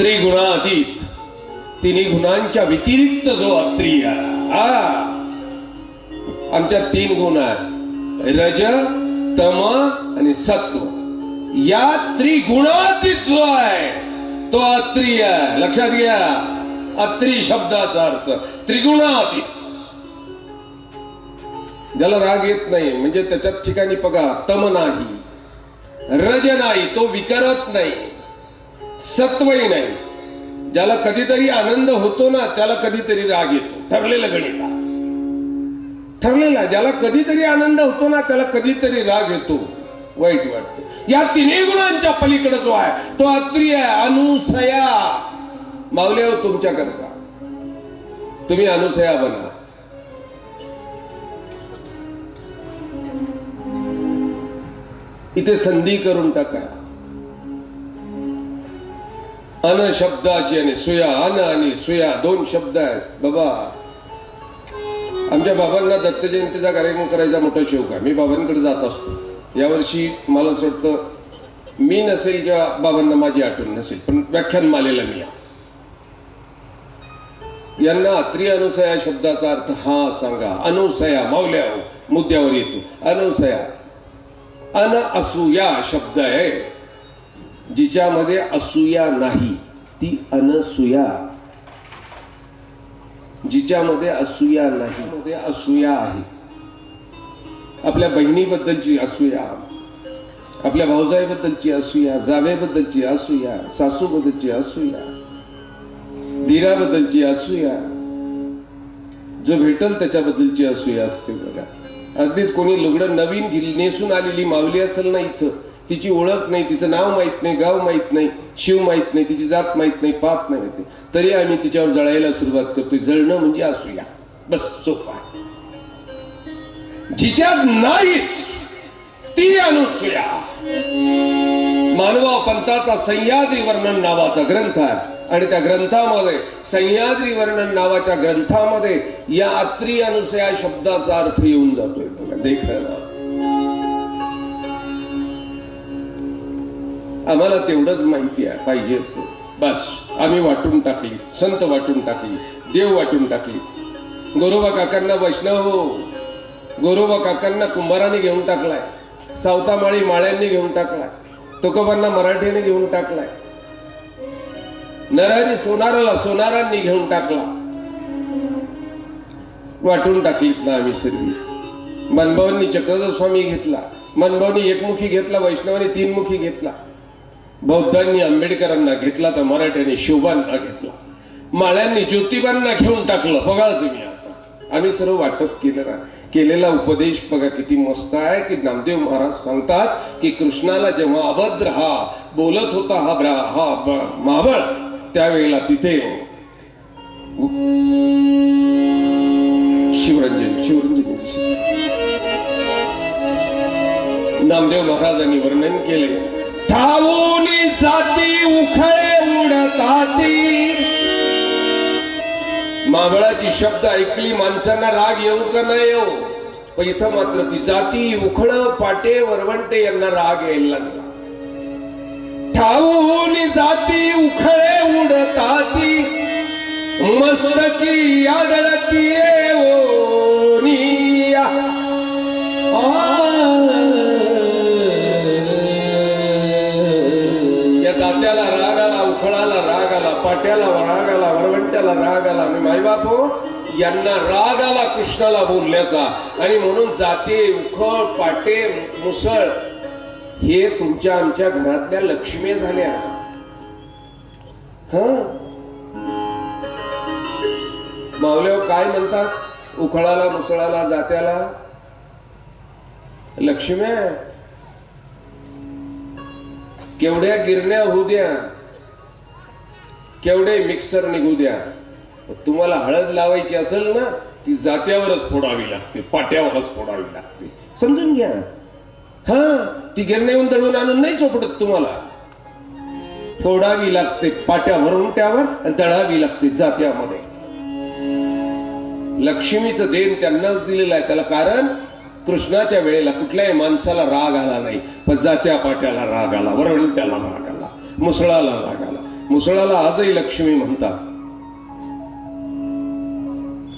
त्रिगुणातीत. तिन्ही गुणांच्या व्यतिरिक्त जो अत्रिय आमच्या तीन गुण आहे रज तम आणि सत्व. या त्रिगुणातीत जो आहे तो अत्रिय आहे. लक्षात घ्या. अत्री शब्दाचा अर्थ. त्रिगुणातीत. ज्याला राग येत नाही म्हणजे त्याच्यात ठिकाणी बघा तम नाही. रज नाही तो विकरत नाही. सत्वही नाही. ज्याला कधीतरी आनंद होतो ना त्याला कधीतरी राग येतो. ठरलेलं गणित ठरलेला ज्याला कधीतरी आनंद होतो ना त्याला कधीतरी राग येतो. वाईट वाटतं. या तिन्ही गुणांच्या पलीकडे जो आहे तो अत्रिय अनुसया. मावले हो तुमच्या करता तुम्ही अनुसया बना. इथे संधी करून टाका. अन शब्दाची आणि सुया अन आणि सुया दोन शब्द आहेत. बाबा आमच्या बाबांना दत्त जयंतीचा कार्यक्रम करायचा मोठा शौक आहे. मी बाबांकडे जात असतो. यावर्षी मला असं वाटतं मी नसेल किंवा बाबांना माझी आठवण नसेल पण व्याख्यान मालेला मी यांना अत्री अनुसया शब्दाचा अर्थ हा सांगा. अनुसया मावल्या हो, मुद्द्यावर येतो. अनुसया अन असूया शब्द आहे. जिच्यामध्ये असूया नाही ती अनसूया. जिच्यामध्ये असूया नाही मध्ये असूया आहे. आपल्या बहिणीबद्दलची असूया आपल्या भाऊजाईबद्दलची असूया जावेबद्दलची असूया सासूबद्दलची असूया धीराबद्दलची असूया जो भेटल त्याच्याबद्दलची असूया असते बघा. अगदीच कोणी लुगडं नवीन नेसून आलेली मावली असेल ना इथं तिची ओळख नाही तिचं नाव माहीत नाही गाव माहीत नाही शिव माहीत नाही तिची जात माहीत नाही पाप नाही. माहीत तरी आम्ही तिच्यावर जळायला सुरुवात करतोय. जळणं म्हणजे असूया. बस सोपा जिच्यात नाहीच ती अनुसूया. मानवा पंथाचा सह्याद्री वर्णन नावाचा ग्रंथ आहे. आणि त्या ग्रंथामध्ये सह्याद्री वर्णन नावाच्या ग्रंथामध्ये या अत्री अनुसया शब्दाचा अर्थ येऊन जातोय. बघा देखणं आम्हाला तेवढंच माहिती आहे पाहिजे होतं. बस आम्ही वाटून टाकली संत वाटून टाकली देव वाटून टाकली. गोरोबा काकांना वैष्णव हो. गोरोबा काकांना कुंभाराने घेऊन टाकलाय सावतामाळी माळ्यांनी घेऊन टाकलाय तुकोबांना मराठीने घेऊन टाकलाय. नरारी सोनाराला सोनारांनी घेऊन टाकला. वाटून टाकलीत ना आम्ही सर्वी. मनभावांनी चक्रधर स्वामी घेतला मनभावनी एकमुखी घेतला वैष्णवाने तीनमुखी घेतला. बौद्धांनी आंबेडकरांना घेतला तर मराठ्यांनी शिवबांना घेतला. माळ्यांनी ज्योतिबांना घेऊन टाकलं. बघा तुम्ही आता. आम्ही सर्व वाटप केलं ना केलेला उपदेश बघा किती मस्त आहे की नामदेव महाराज सांगतात की कृष्णाला जेव्हा अभद्र हा बोलत होता हा ब्रा हा ब- महाबळ त्यावेळेला तिथे शिवरंजन शिवरंजन. नामदेव महाराजांनी वर्णन केले. ठाऊनी जाती उखळे उडताती. मावळाची शब्द ऐकली माणसांना राग येऊ का नाही येऊ? पण इथं मात्र ती जाती उखळ पाटे वरवंटे यांना राग यायला लागला. ठाऊनी जाती उखळे उडताती. मस्तकी आदळती आला यांना राग आला कृष्णाला बोलल्याचा आणि म्हणून जाते उखळ पाटे मुसळ हे तुमच्या आमच्या घरातल्या लक्ष्मी झाल्या. ह? मावल्यावर काय म्हणतात? उखळाला मुसळाला जात्याला? लक्ष्म्या केवढ्या गिरण्या होऊ द्या. केवढे मिक्सर निघू द्या. तुम्हाला हळद लावायची असेल ना ती जात्यावरच फोडावी लागते पाट्यावरच फोडावी लागते. समजून घ्या. हा ती गिरणेहून दळून आणून नाही चोपडत तुम्हाला. फोडावी लागते पाट्यावरून त्यावर दळावी लागते जात्यामध्ये. लक्ष्मीचं देण त्यांनाच दिलेलं आहे. त्याला कारण कृष्णाच्या वेळेला कुठल्याही माणसाला राग आला नाही. पण जात्या पाट्याला राग आला वरवंट्याला राग आला मुसळाला राग आला. मुसळाला आजही लक्ष्मी म्हणतात.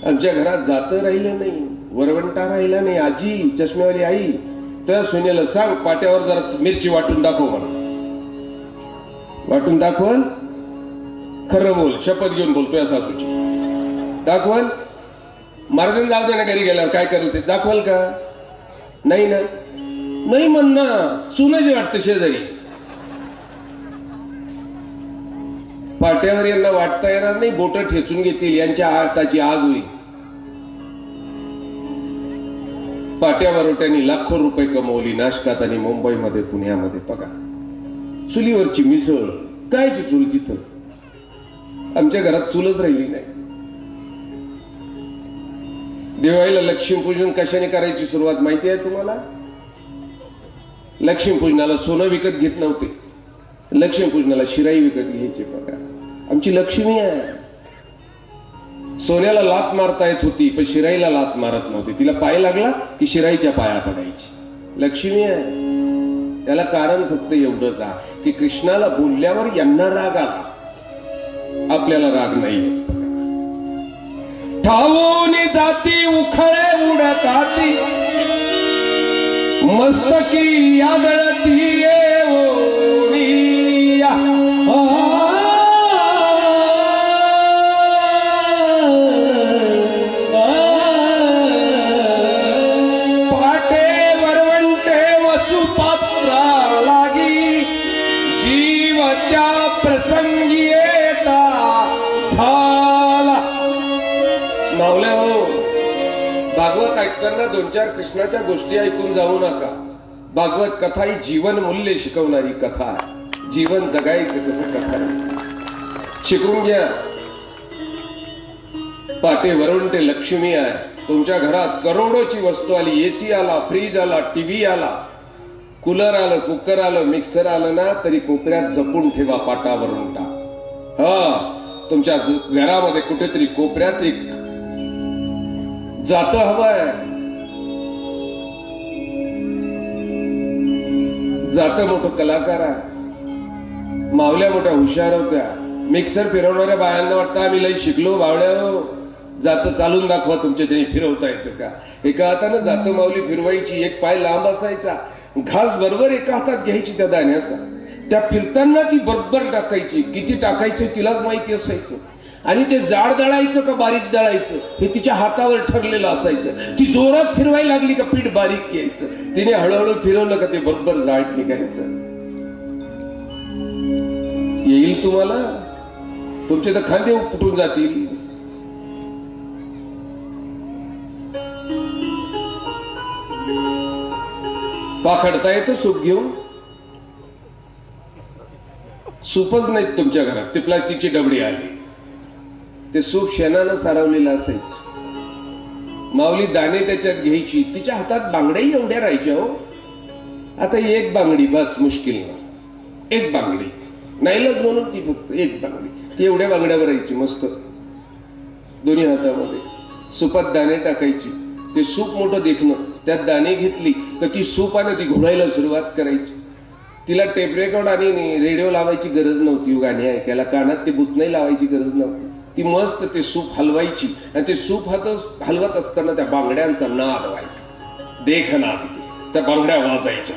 आमच्या घरात जात राहिलं नाही वरवंटा राहिला नाही. आजी चष्मेवाली आई त्या सुनेला सांग पाट्यावर जरा मिरची वाटून दाखव मला. वाटून दाखवल? खरं बोल शपथ घेऊन बोलतोय सासूची. दाखवल? मार्गन जाऊ दे ना घरी गेल्यावर काय करेल ते? दाखवाल का? नाही ना. नाही म्हण ना सुनाचे वाटतं शेजारी. पाट्यावर यांना वाटता येणार नाही बोट ठेचून घेतील यांच्या हाताची आग होईल. पाट्यावरोट्यांनी लाखो रुपये कमवली नाशकात आणि मुंबईमध्ये पुण्यामध्ये. बघा चुलीवरची मिसळ कायची चूल तिथं. आमच्या घरात चुलच राहिली नाही. दिवाळीला लक्ष्मीपूजन कशाने करायची सुरुवात माहिती आहे तुम्हाला? लक्ष्मीपूजनाला सोनं विकत घेत नव्हते. लक्ष्मीपूजनाला शिराई विकत घ्यायची बघा. आमची लक्ष्मी आहे. सोन्याला लात मारता येत होती पण शिराईला लात मारत नव्हती. तिला पाय लागला की शिराईच्या पाया पडायची. लक्ष्मी आहे. त्याला कारण फक्त एवढंच आहे की कृष्णाला बोलल्यावर यांना राग आला. आपल्याला राग नाही ठाऊन जाती उखळे उडत आती मस्तकी यादळती येवोनी दोन चार कृष्णाच्या गोष्टी ऐकून जाऊ नका. भागवत कथा ही जीवन मूल्य शिकवणारी कथा आहे. जीवन जगायचं कसं कथा शिकवून शिकून घ्या. पाटे वरुण लक्ष्मी आहे. तुमच्या घरात करोडोची वस्तू आली. एसी आला फ्रीज आला टीव्ही आला. कूलर आलं कुकर आलं मिक्सर आलं ना तरी कोपऱ्यात जपून ठेवा पाटावरून टाक हा तुमच्या घरामध्ये कुठेतरी कोपऱ्यात एक जात हवंय जात मोठं कलाकार. आहे मावल्या मोठ्या हुशार होत्या. मिक्सर फिरवणाऱ्या बायांना वाटतं आम्ही लई शिकलो बावड्या हो. जातं जात चालून दाखवा तुमच्या ज्यांनी फिरवता येतं का. एका हातानं जात माऊली फिरवायची एक पाय लांब असायचा. घास बरोबर एका हातात घ्यायची त्या दाण्याचा. त्या फिरताना ती बरोबर टाकायची. किती टाकायचं तिलाच माहिती असायचं. आणि ते जाड दळायचं का बारीक दळायचं? हे तिच्या हातावर ठरलेलं असायचं. ती जोरात फिरवायला लागली का पीठ बारीक घ्यायचं? तिने हळूहळू फिरवलं का ते बरोबर जाड निघायचं. येईल तुम्हाला? तुमचे तर खांदे उपटून जातील. पाखडता येतो सूप घेऊन? सूपच नाहीत तुमच्या घरात. ते प्लास्टिकची डबडी आली. ते सूप शेणानं सारवलेलं असायचं. माऊली दाणे त्याच्यात घ्यायची. तिच्या हातात बांगड्याही एवढ्या राहायच्या हो. आता एक बांगडी बस मुश्किल ना एक बांगडी. नाहीलच म्हणून ती फक्त एक बांगडी. ती एवढ्या बांगड्यावर राहायची मस्त. दोन्ही हातामध्ये. सुपात दाणे टाकायची. ते सूप मोठं देखणं. त्यात दाणे घेतली तर ती सूपानं ती घोडायला सुरुवात करायची. तिला टेप रेकॉर्ड आणि रेडिओ लावायची गरज नव्हती. गाणी ऐकायला कानात ते बुचणाई लावायची गरज नव्हती. ती मस्त ते सूप हलवायची. आणि ते सूप हात हलवत असताना त्या बांगड्यांचा नाद व्हायचा. देख नाद ते. त्या बांगड्या वाजायच्या.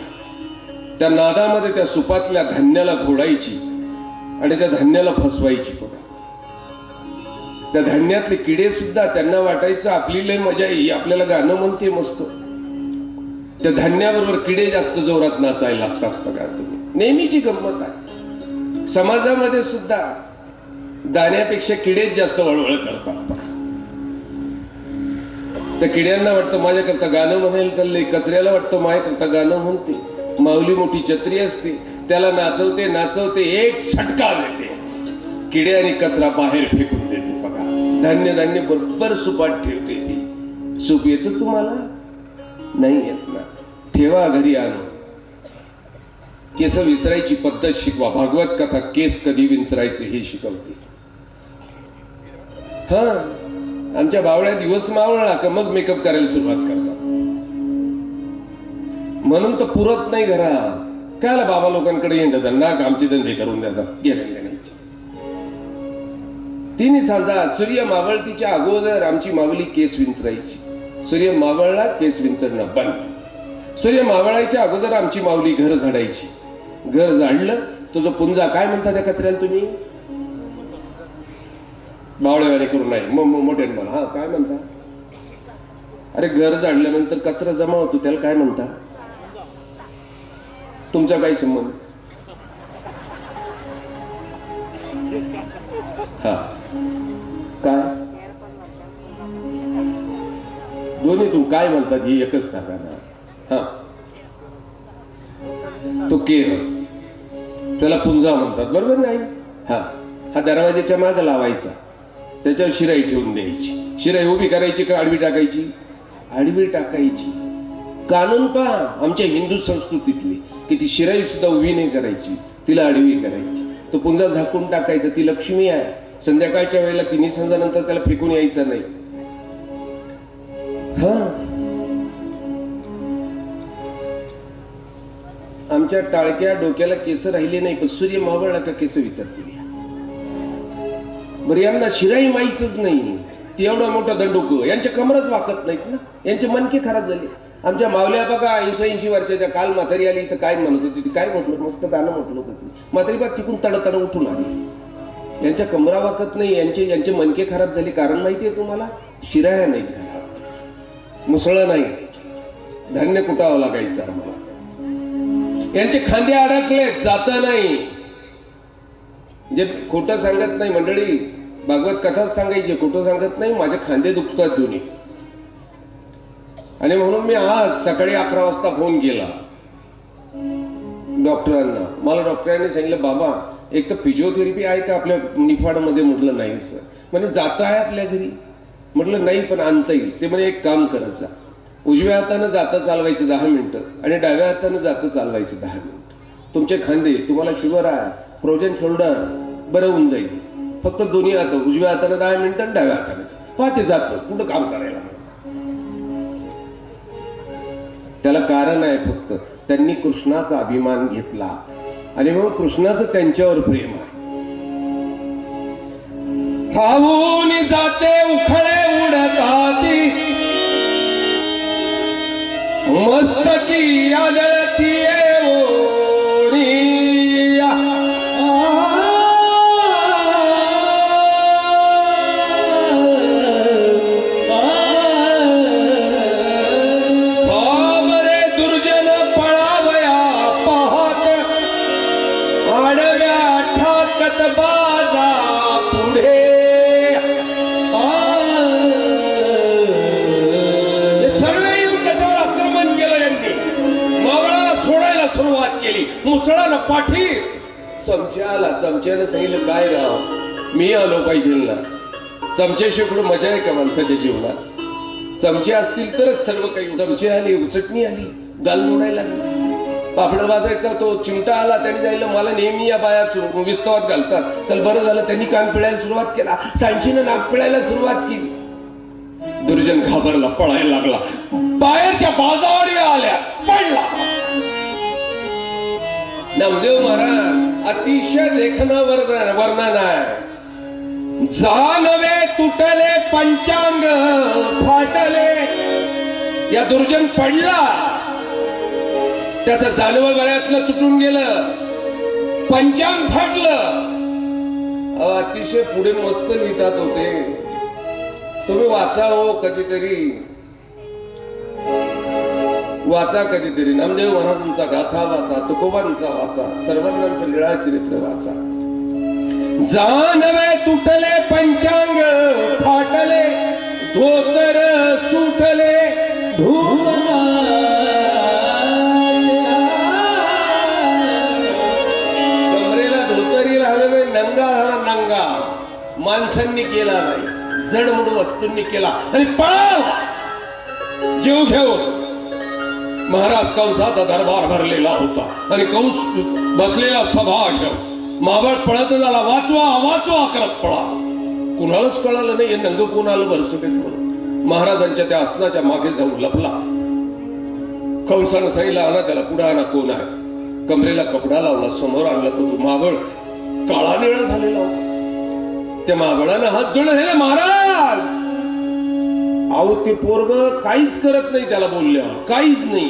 त्या नादामध्ये त्या सुपातल्या धान्याला घोडायची आणि त्या धान्याला फसवायची कोणा त्या धान्यातले किडे सुद्धा त्यांना वाटायचं आपली लय मजा येईल आपल्याला गाणं म्हणते मस्त. त्या धान्याबरोबर किडे जास्त जोरात नाचायला लागतात बघा तुम्ही. नेहमीची गंमत आहे. समाजामध्ये सुद्धा दाण्यापेक्षा किडेच जास्त वळवळ करतात. त्या किड्यांना वाटतं माझ्याकरता गाणं म्हणायला चाललंय कचऱ्याला वाटतं माझ्याकरता गाणं म्हणते. माऊली मोठी छत्री असते त्याला नाचवते नाचवते एक झटका देते. किडे आणि कचरा बाहेर फेकून देते बघा. धान्य धान्य बरोबर सुपात ठेवते ती. सूप येतो तुम्हाला? नाही येत ना. ठेवा घरी आणून. केस विसरायची पद्धत शिकवा. भागवत कथा केस कधी विंचरायचे हे शिकवते. हा. आमच्या बावळ्या दिवस मावळला का मग मेकअप करायला सुरुवात करतात. म्हणून तर पुरत नाही घरा. कायला बाबा लोकांकडे येणार ना आमचे धंदे करून देतात. गेल्या घेण्याची सूर्य मावळतीच्या अगोदर आमची मावली केस विंचरायची. सूर्य मावळला केस विंचरणं बंद. सूर्य मावळायच्या अगोदर आमची मावली घर झाडायची. घर झाडलं तुझं पुंजा काय म्हणता त्या कचऱ्याला तुम्ही? बावळेवाणी करू नाही. मग मोठे मला हा काय म्हणता? अरे घर जाडल्यानंतर कचरा जमा होतो त्याला काय म्हणता? तुमचा काय संबंध? हा. काय दोन्ही तू काय म्हणतात ही एकच सांगा ना. हा. तो केर. त्याला पुंजा म्हणतात. बरोबर नाही? हा. हा दरवाजाच्या माग लावायचा. त्याच्यावर शिराई ठेवून द्यायची. शिराई उभी करायची का आडवी टाकायची? आडवी टाकायची. कानून पहा आमच्या हिंदू संस्कृतीतली. की ती शिराई सुद्धा उभी नाही करायची तिला आडवी करायची. तो पुंजा झाकून टाकायचा ती लक्ष्मी आहे. संध्याकाळच्या वेळेला तिन्ही संजानंतर त्याला फेकून यायचं नाही. हा. आमच्या टाळक्या डोक्याला केस राहिले नाही पण सूर्य मावळला का केस विचारतील? बरं यांना शिराही माहीतच नाही. ती एवढा मोठा दंडोक यांच्या कमरच वाकत नाहीत ना. यांचे मनके खराब झाले. आमच्या मावल्या बघा ऐंशी ऐंशी वर्षाच्या काल म्हातारी आली तर काय म्हणत होती ती काय म्हटलं मस्त गाणं म्हटलं होतं ती. म्हातारी बा तिकून तडतड उठून आली. यांच्या कमरा वाकत नाही यांचे यांचे मनके खराब झाले. कारण माहितीये तुम्हाला? शिराया नाहीत घरात. मुसळ नाही धान्य कुटावं लागायचं आम्हाला. यांचे खांदे अडकले जात नाही. म्हणजे खोटं सांगत नाही मंडळी भागवत कथाच सांगायची खोटं सांगत नाही माझे खांदे दुखतात दोन्ही. आणि म्हणून मी आज सकाळी अकरा वाजता फोन केला. डॉक्टरांना. मला डॉक्टरांनी सांगितलं बाबा एक तर फिजिओथेरपी आहे का आपल्या निफाडमध्ये? म्हटलं नाही सर म्हणजे जात आहे आपल्या घरी. म्हटलं नाही पण आणता येईल. ते म्हणे एक काम करत जा. उजव्या हातानं जातं चालवायचं दहा मिनिटं आणि डाव्या हातानं जातं चालवायचं दहा मिनिटं. तुमचे खांदे तुम्हाला शुगर आहे फ्रोजन शोल्डर बरं होऊन जाईल. फक्त दोन्ही हात उजव्या हाताने दहा मिनिटं आणि डाव्या हाताने पहा ते जातं कुठं काम करायला? त्याला कारण आहे फक्त त्यांनी कृष्णाचा अभिमान घेतला. आणि मग कृष्णाचं त्यांच्यावर प्रेम आहे. थांबून जाते उखळे उडताती. मस्तकी आदळती मुसळाला पाठी चमच्याला चमच्यानं सांगितलं काय राव? मी आलो पाहिजे ना. चमचे शेकडो मजा आहे का माणसाच्या जीवनात? चमचे असतील तरच सर्व काही. चमचे आली उचटणी आली गाल जोडायला पापड वाजायचा तो चिमटा आला त्याने जायला मला नेहमी या बाया विस्तवात घालतात. चल बरं झालं त्यांनी कान पिळायला सुरुवात केला. सांशीनं नाक पिळायला सुरुवात केली. दुर्जन घाबरला पळायला लागला. बाहेरच्या बाजावाडव्या आल्या. पडला नामदेव महाराज अतिशय देखणं वर्णन वर्णन आहे. जानवे तुटले पंचांग फाटले. या दुर्जन पडला. त्याचं जानवं गळ्यातलं तुटून गेलं. पंचांग फाटलं. अतिशय पुढे मस्त लिहितात होते. तुम्ही वाचा हो कधीतरी. वाचा कधीतरी. म्हणजे नामदेव महाराजांचा गाथा वाचा तुकोबांचा वाचा सर्वांचं लीळा चरित्र वाचा. जानवे तुटले पंचांग फाटले धोतर सुटले कमरेला धोतरी राहिलं नाही नंगा हा नंगा. माणसांनी केला नाही. जडमुड वस्तूंनी केला. आणि पाव! जीव घेऊन महाराज कंसाचा दरबार भरलेला होता. आणि कंस बसलेला सभा मावळ पळत झाला. वाचवा वाचवा करत पळा. कुणालाच कळालं नाही. हे नंग कोणाला भरसुकेत म्हणून. महाराजांच्या त्या आसनाच्या मागे जाऊन लपला. कंसानं सांगितलं आणा त्याला पुढे आणा कोण आहे? कमरेला कपडा लावला. समोर आणला तो तो मावळ. काळा निळा झालेला होता. त्या माबळानं हात जोडून हे महाराज! अहो ते पोरग काहीच करत नाही त्याला बोलल्यावर. काहीच नाही.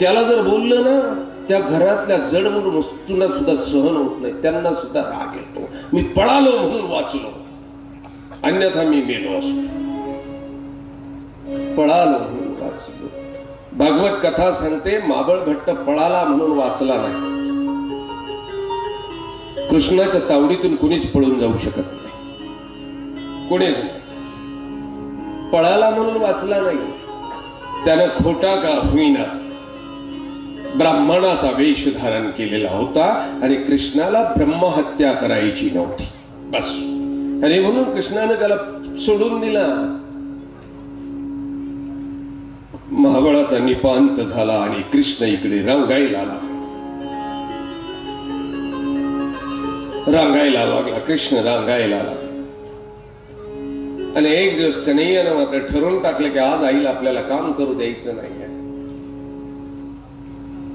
त्याला जर बोललं ना त्या घरातल्या जडमूड वस्तूंना सुद्धा सहन होत नाही. त्यांना सुद्धा राग येतो. मी पळालो म्हणून वाचलो. अन्यथा मी मेलो असतो. पळालो म्हणून वाचलो. भागवत कथा सांगते माबळ भट्ट पळाला म्हणून वाचला नाही. कृष्णाच्या तावडीतून कुणीच पळून जाऊ शकत नाही. कोणीच नाही. पळाला म्हणून वाचला नाही. त्यानं खोटा का होईना. ब्राह्मणाचा वेश धारण केलेला होता आणि कृष्णाला ब्रह्महत्या करायची नव्हती. बस. आणि म्हणून कृष्णानं त्याला सोडून दिला. महाबळाचा निपांत झाला आणि कृष्ण इकडे रंगायला आला रांगायला लागला. कृष्ण रांगायला लागला. आणि एक दिवस कन्हैयानं मात्र ठरवून टाकलं की आज आईला आपल्याला काम करू द्यायचं नाही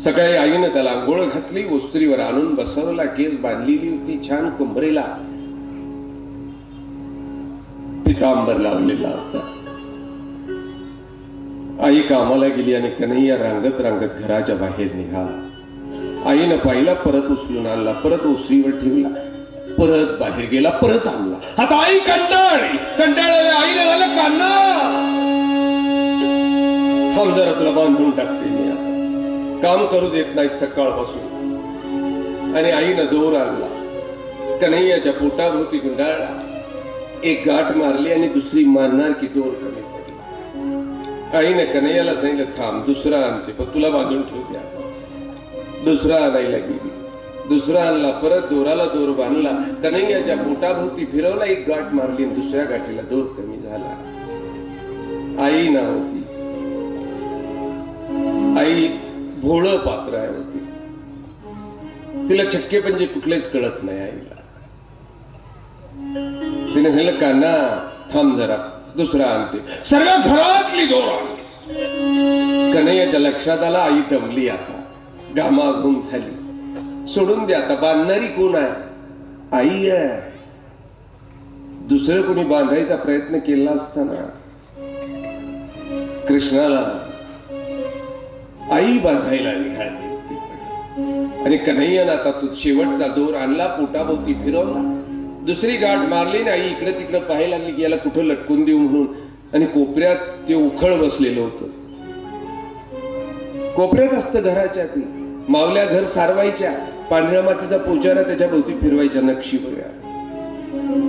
सकाळी आईनं त्याला आंघोळ घातली उस्त्रीवर आणून बसवला केस बांधलेली होती छान कुंभरेला. पितांबर लावलेला होता आई कामाला गेली आणि कन्हैया रांगत रांगत घराच्या बाहेर निघाला. आईनं पाहिला परत उचलून आणला परत उसरीवर ठेवला. परत बाहेर गेला परत आणला. आता आई कंटाळली. कंटाळलेल्या आईने झालं कान्हा थांब जरा तुला बांधून टाकते मी आता. काम करू देत नाही सकाळपासून. आणि आईनं दोर आणला. कन्हैयाच्या पोटाभोवती गुंडाळला. एक गाठ मारली आणि दुसरी मारणार की दोर कमी पडला. आईने कन्हैयाला सांगितलं थांब दुसरा आणते पण तुला बांधून ठेवते दुसरा आणायला गेली. दुसरा आणला परत दोराला दोर बांधला. कन्हैयाच्या पोटाभोवती फिरवला एक गाठ मारली दुसऱ्या गाठीला दोर कमी झाला. आई नव्हती. आई भोळ पात्र आहे होती. तिला चक्के पंजे कुठलेच कळत नाही आईला. तिने सांगितलं काना थांब जरा दुसरा आणते. सर्व घरातली दोर आणली. कन्हैयाच्या लक्षात आला आई दमली आता. घामाघूम झाली. सोडून द्या. आता बांधणारी कोण आहे? आई आहे. दुसरं कोणी बांधायचा प्रयत्न केला असताना कृष्णाला आई बांधायला निघाली. आणि कन्हैयानं आता तू शेवटचा दोर आणला पोटाभोवती फिरवला. दुसरी गाठ मारली ना आई इकडे तिकडे पाहायला लागली की याला कुठं लटकून देऊ म्हणून. आणि कोपऱ्यात ते उखळ बसलेलं होतं. कोपऱ्यात असतं घराच्या ती मावल्या घर सारवायच्या. पांढऱ्या मातीचा पोचारा त्याच्या भोवती फिरवायच्या नक्षी बघा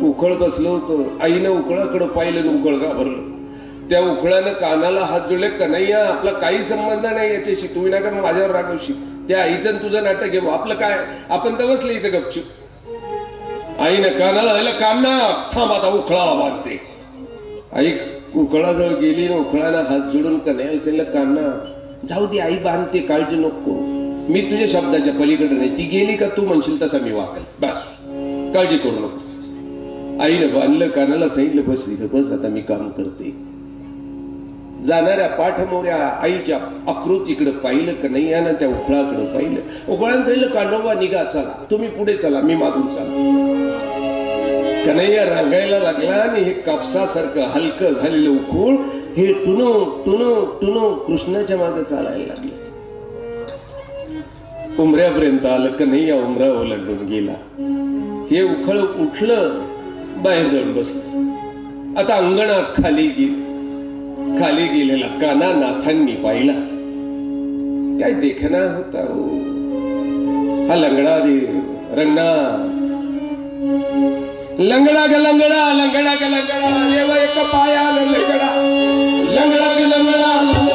उखळ बसलो होतं. आईनं उखळाकडं पाहिलं आणि उखळ घाबरलं. त्या उखळानं कानाला हात जोडले कन्हैया आपला काही संबंध नाही याच्याशी. तुळी नाही कारण माझ्यावर रागवशी त्या आईचं तुझं नाटक घेऊ आपलं काय? आपण तर बसले इथं गपचूप. आईनं कानाला झालं काम ना. थांब आता उखळाला बांधते. आई उखळाजवळ गेली ना उखळानं हात जोडून कन्हैया सांगितलं कान्हा जाऊ दे आई बांधते काळजी नको मी तुझ्या शब्दाच्या पलीकडे नाही. ती गेली का तू म्हणशील तसा मी वागल. बस. काळजी करू नको. आईनं बांधलं कानाला सांगितलं बस इथं बस आता मी काम करते. जाणाऱ्या पाठमोऱ्या आईच्या आकृतीकडे पाहिलं का नाही? यानं त्या उखळाकडे पाहिलं. उखळानं सांगितलं कानोबा निघा चला. तुम्ही पुढे चला. मी मागून चला. कन्हैया रांगायला लागला आणि हे कापसासारखं हलकं झालेलं उखूळ हे टुनो टुनो टुनो कृष्णाच्या मागे चालायला लागलं. उमऱ्यापर्यंत आलं कन्हैया उमरा ओलांडून गेला. हे उखळ उठलं बाहेर जाऊन बसलं. आता अंगणात खाली गेल खाली गेलेला काना नाथांनी पाहिला. काय देखना होता हो? हा लंगडा दे रंगनाथ. लंगडा ग लंगडा लंगडा ग लंगडा देव एक पायानं लंगडा. लंगडा लंगडा लंगडा ग लंगडा.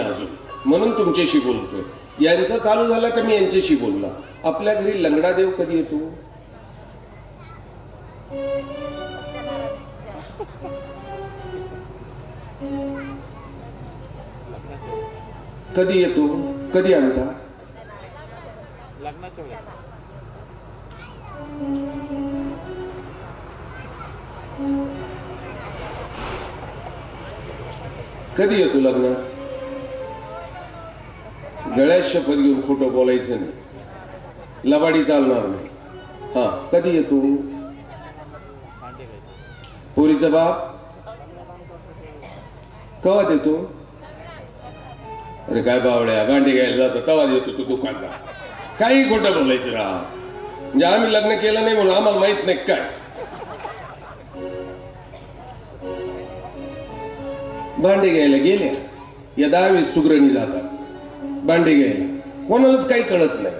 येईना अजून. म्हणून तुमच्याशी बोलतोय. यांचा चालू झाला का मी यांच्याशी बोलला आपल्या घरी लंगडा देव कधी येतो? कधी येतो? कधी आणता? कधी येतो लग्न? गळ्यात शपथ घेऊन खोटं बोलायचं नाही. लबाडी चालणार नाही. हा कधी येतो? पोरीचा बाप? कवा देतो? अरे काय बावड्या गांडी घ्यायला जातो तवा देतो तू दुकानला. काही खोटं बोलायचं राहा म्हणजे आम्ही लग्न केलं नाही म्हणून आम्हाला माहीत नाही काय. भांडे घ्यायला गेल्या या दहावीस सुग्रणी जातात. भांडे घ्यायला. कोणालाच काही कळत नाही.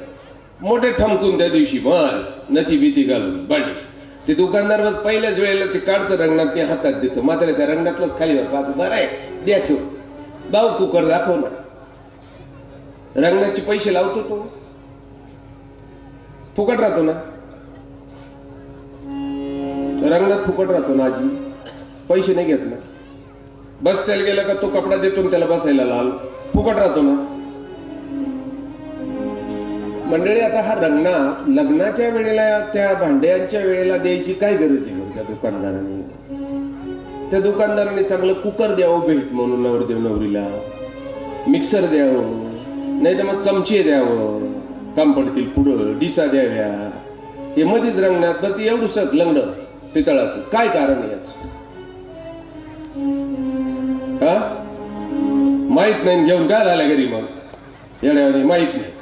मोठे ठमकून त्या दिवशी बस नथी भीती घालून भांडे. ते दुकानदार बस पहिल्याच वेळेला ते काढतं रंगणात ते हातात देतं. मात्र त्या रंगणातलंच खाली पाहतो बरं आहे द्या ठेव भाऊ कुकर दाखव ना. रंगणाचे पैसे लावतो तो. फुकट राहतो ना. रंगणात फुकट राहतो ना आजी. पैसे नाही घेत ना. बसत्याला गेला का तो कपडा देतो त्याला बसायला लाल. फुकट राहतो ना. मंडळी आता हा रंगना लग्नाच्या वेळेला त्या भांड्यांच्या वेळेला द्यायची काय गरज आहे बरं त्या दुकानदाराने? त्या दुकानदाराने चांगलं कुकर द्यावं भेट म्हणून नवरदेव नवरीला. मिक्सर द्यावं. नाही तर मग चमचे द्यावं. काम पडतील पुढं डिसा द्याव्या. हे मध्येच रंगण्यात बरं ते एवढंच लंगड पितळाचं काय कारण आहे याचं? हा? माहीत नाही घेऊन काय झाल्या घरी मग? येण्यावर माहीत नाही.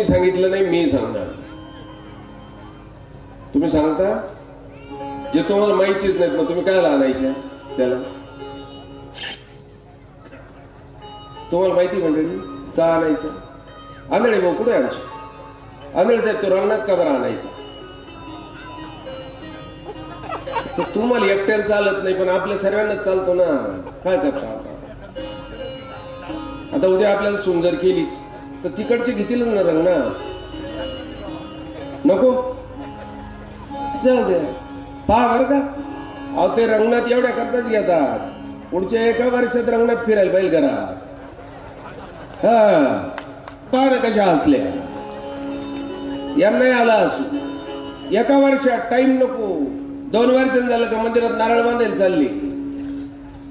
तुम्ही सांगितलं नाही मी सांगणार. तुम्ही सांगता? जे तुम्हाला माहितीच नाहीत मग तुम्ही काय आणायच्या त्याला? तुम्हाला माहिती मंडळी का आणायचं? आंधळे भाऊ कुठे आणायचे आंधळे साहेब तो रंगणात का बरं आणायचा? तर तुम्हाला एकट्याला चालत नाही पण आपल्या सर्वांनाच चालतो ना. काय करता आता आता उद्या आपल्याला सुंदर केली तर तिकडचे घेतील ना रंग ना. नको. जाऊ द्या पहा बरं का. अहो ते रंगणात एवढ्या करताच घेतात पुढच्या एका वर्षात रंगणात फिरायला पाहिजे घरा हा. पहा ना कशा हसल्या. यांनाही आला असू. एका वर्षात टाइम नको. दोन वर्षात झालं का मंदिरात नारळ बांधायला चालली.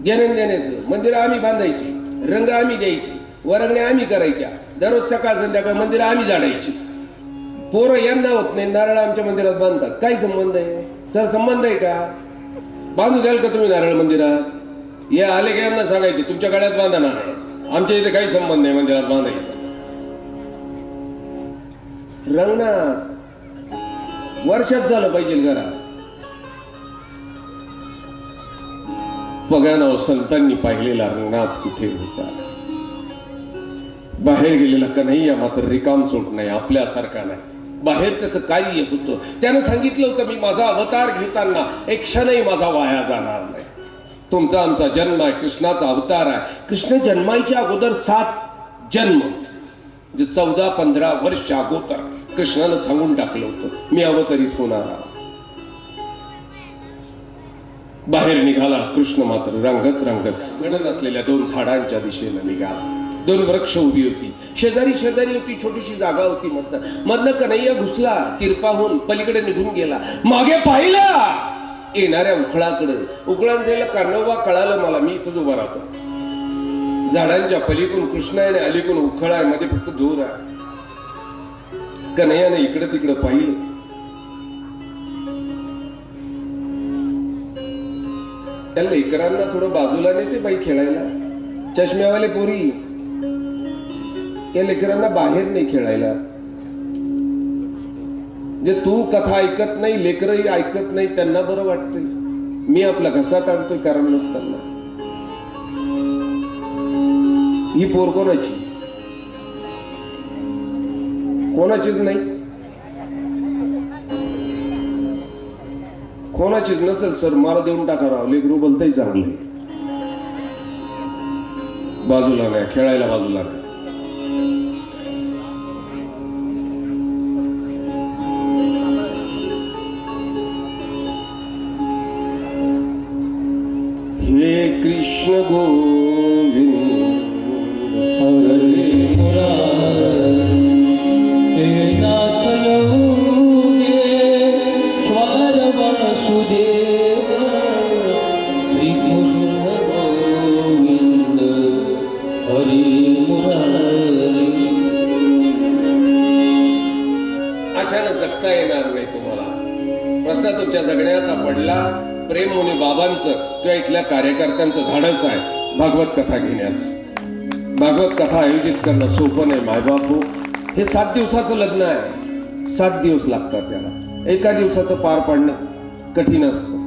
देणे देण्याचं मंदिर आम्ही बांधायची. रंग आम्ही द्यायची. वरंगण्या आम्ही करायच्या. दररोज सकाळ संध्याकाळ मंदिर आम्ही जाडायची पोरं यांना होत नाही नारळ आमच्या मंदिरात बांधतात. काय संबंध आहे? सर संबंध आहे का? बांधू द्याल का तुम्ही नारळ मंदिरात? हे आले की यांना सांगायचे तुमच्या गळ्यात बांधा नारळ. आमच्या इथे काही संबंध नाही मंदिरात बांधायचा. रंगणात वर्षात झालं पाहिजे घरा. बघा हो, संतांनी पाहिलेला रंगनाथ कुठे होता? बाहेर गेलेला कन्हैया मात्र रिकाम सोट नाही आपल्यासारखा नाही. बाहेर त्याचं कार्य होतं. त्यानं सांगितलं होतं मी माझा अवतार घेताना एक क्षणही माझा वाया जाणार नाही. तुमचा आमचा जन्म आहे कृष्णाचा अवतार आहे. कृष्ण जन्माच्या अगोदर सात जन्म जे चौदा पंधरा वर्ष अगोदर कृष्णानं सांगून टाकलं होतं मी अवतरित होणार बाहेर निघाला कृष्ण मात्र रंगत रंगत. घडत असलेल्या दोन झाडांच्या दिशेनं निघाला. दोन वृक्ष उभी होती. शेजारी शेजारी होती छोटीशी जागा होती मधनं मधनं कन्हैया घुसला तिरपाहून पलीकडे निघून गेला. मागे पाहिला! येणाऱ्या उखळाकडे. उखळांचं जायला कानोबा कळालं मला मी तुझं उभा राहतो. झाडांच्या पलीकडून कृष्णा आणि अलीकडून उखळ आहे मध्ये फक्त दूर आहे कन्हैयाने इकडं तिकडं पाहिलं. त्या लेकरांना थोडं बाजूला नेते बाई खेळायला. चष्म्यावाले पोरी. या लेकरांना बाहेर नाही खेळायला. जे तू कथा ऐकत नाही लेकरही ऐकत नाही त्यांना बरं वाटतंय. मी आपला घसा ताणतोय कारण नसताना. ही पोर कोणाची? कोणाचीच नाही. कोणाचीच नसेल सर मला देऊन टाका राव. लेकरू बोलताही चांगले. बाजूला नाही खेळायला बाजूला नाही. हे सात दिवसाचं लग्न आहे. सात दिवस लागतात त्याला. एका दिवसाचं पार पाडणं कठीण असतं.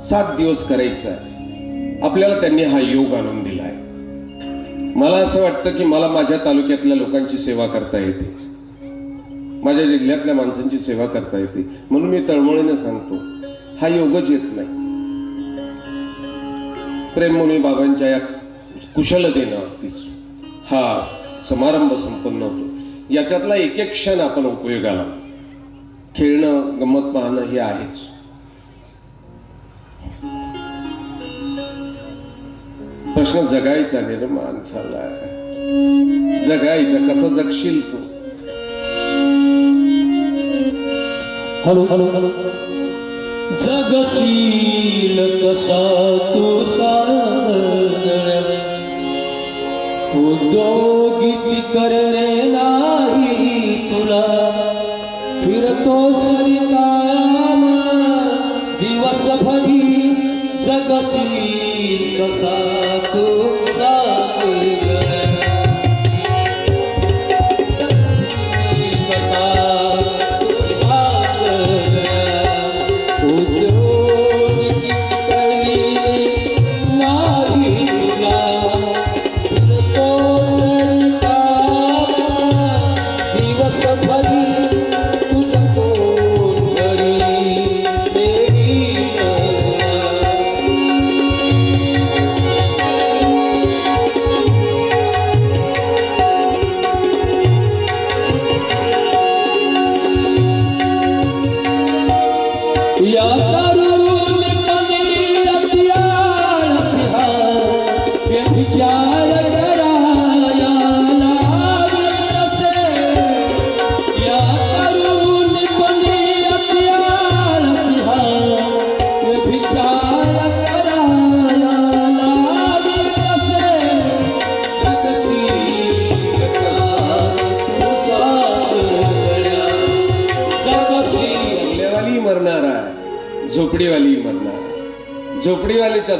सात दिवस करायचं आहे. आपल्याला त्यांनी हा योग आणून दिला आहे मला असं वाटतं की मला माझ्या तालुक्यातल्या लोकांची सेवा करता येते. माझ्या जिल्ह्यातल्या माणसांची सेवा करता येते. म्हणून मी तळमळीने सांगतो हा योगच येत नाही. प्रेममुनी बाबांच्या या कुशलतेनं हा समारंभ संपन्न होतो. याच्यातला एक एक क्षण आपण उपयोगाला खेळणं गमत पाहणं हे आहेच. प्रश्न जगायचा निर्माण झालाय जगायचा कसं जगशील तू? Hello hello hello. जगशील कसा तू सागण्या उद्योगीची करणे ना फिरतो सरिकाम दिवसभरी जगतील कसा तू?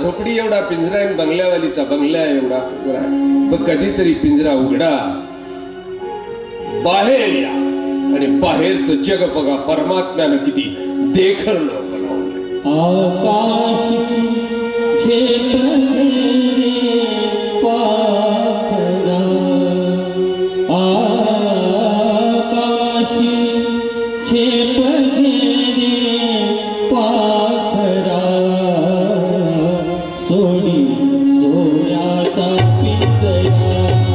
झोपडी एवढा पिंजरा आहे बंगल्यावालीचा बंगला एवढा पिंजरा पण कधीतरी पिंजरा उघडा. बाहेर या. आणि बाहेरचं जग बघा परमात्म्यानं किती देखल बनवलं आकाश